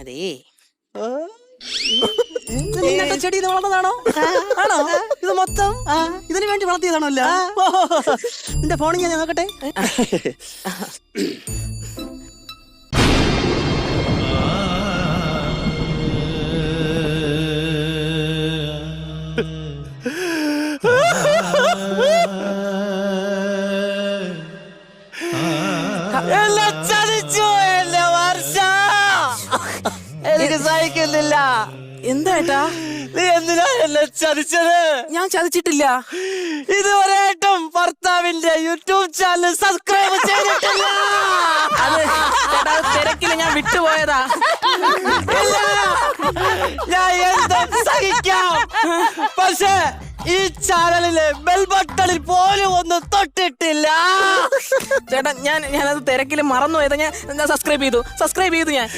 അതേ. ഇത് നിങ്ങളുടെ ചെടി ഇത് വളർന്നതാണോ? ആണോ? ഇത് മൊത്തം ഇതിനു വേണ്ടി വളർത്തിയതാണല്ലോ നിന്റെ ഫോണിൽ ഞാൻ നോക്കട്ടെ. എല്ലാം ചതിച്ചു സഹിക്കുന്നില്ല എന്തായിട്ടാ നീ എന്തിനാ എന്നെ ചതിച്ചത്? ഞാൻ ചതിച്ചിട്ടില്ല. ഇതുവരെയായിട്ടും ഭർത്താവിന്റെ യൂട്യൂബ് ചാനൽ സബ്സ്ക്രൈബ് ചെയ്തിട്ടില്ല. അത് ചേട്ടാ തിരക്കിൽ ഞാൻ വിട്ടുപോയതാ. ഇല്ല. ഞാൻ എന്തും സഹിക്കാം. പക്ഷേ ഈ ചാനലിലെ ബെൽ ബട്ടണിൽ പോലും ഒന്ന് തൊട്ടിട്ടില്ല. ചേട്ടാ ഞാൻ ഞാനത് തിരക്കിൽ മറന്നു പോയത് ഞാൻ സബ്സ്ക്രൈബ് ചെയ്തു. സബ്സ്ക്രൈബ് ചെയ്തു ഞാൻ.